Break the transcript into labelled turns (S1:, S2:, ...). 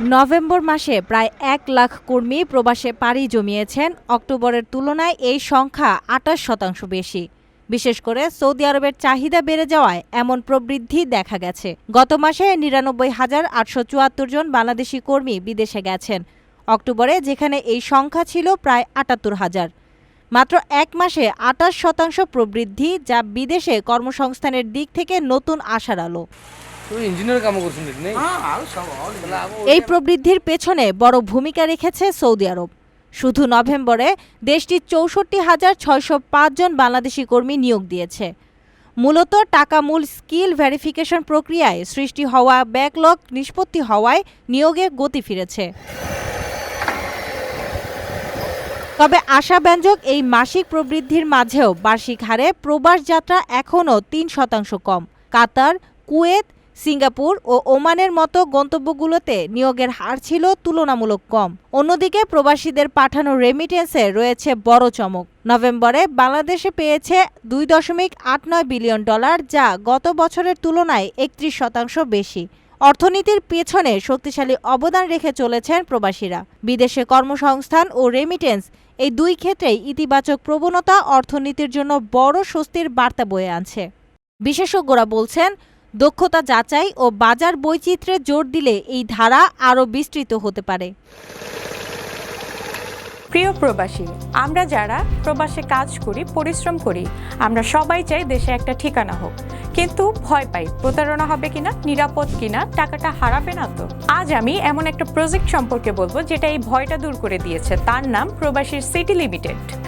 S1: November মাসে প্রায় এক লাখ কর্মী প্রবাসে পাড়ি জমিয়েছেন। অক্টোবরের তুলনায় এই সংখ্যা আটাশ শতাংশ বেশি। বিশেষ করে সৌদি আরবের চাহিদা বেড়ে যাওয়ায় এমন প্রবৃদ্ধি দেখা গেছে। গত মাসে নিরানব্বই হাজার আটশো চুয়াত্তর জন বাংলাদেশি কর্মী বিদেশে গেছেন। অক্টোবরে যেখানে এই সংখ্যা ছিল প্রায় আটাত্তর হাজার। মাত্র এক মাসে আটাশ শতাংশ প্রবৃদ্ধি যা বিদেশে কর্মসংস্থানের দিক থেকে নতুন আশার আলো।
S2: তুমি ইঞ্জিনিয়ার কাম করছেন নাকি
S1: এই প্রবৃদ্ধির পেছনে বড় ভূমিকা রেখেছে সৌদি আরব। শুধু নভেম্বরে দেশটি চৌষট্টি হাজার ছয়শো জন বাংলাদেশি কর্মী নিয়োগ দিয়েছে। মূলত টাকা মূল স্কিল ভেরিফিকেশন প্রক্রিয়ায় সৃষ্টি হওয়া ব্যাকলগ নিষ্পত্তি হওয়ায় নিয়োগে গতি ফিরেছে। তবে আশাব্যঞ্জক এই মাসিক প্রবৃদ্ধির মাঝেও বার্ষিক হারে প্রবাস যাত্রা এখনও তিন শতাংশ কম। কাতার কুয়েত সিঙ্গাপুর ও ওমানের মতো গন্তব্যগুলোতে নিয়োগের হার ছিল তুলনামূলক কম। অন্যদিকে প্রবাসীদের পাঠানো রেমিটেন্সে রয়েছে বড় চমক। নভেম্বরে বাংলাদেশে পেয়েছে দুই দশমিক আট নয় বিলিয়ন ডলার, যা গত বছরের তুলনায় একত্রিশ শতাংশ বেশি। অর্থনীতির পেছনে শক্তিশালী অবদান রেখে চলেছেন প্রবাসীরা। বিদেশে কর্মসংস্থান ও রেমিটেন্স এই দুই ক্ষেত্রেই ইতিবাচক প্রবণতা অর্থনীতির জন্য বড় স্বস্তির বার্তা বয়ে আনছে। বিশেষজ্ঞরা বলছেন দক্ষতা যাচাই ও বাজার বৈচিত্র্যে জোর দিলে এই ধারা আরও বিস্তৃত হতে পারে।
S3: প্রিয় প্রবাসী, আমরা যারা প্রবাসে কাজ করি, পরিশ্রম করি, আমরা সবাই চাই দেশে একটা ঠিকানা হোক। কিন্তু ভয় পাই, প্রতারণা হবে কিনা, নিরাপদ কিনা, টাকাটা হারাবে না তো? আজ আমি এমন একটা প্রজেক্ট সম্পর্কে বলব, যেটা এই ভয়টা দূর করে দিয়েছে। তার নাম প্রবাসীর সিটি লিমিটেড।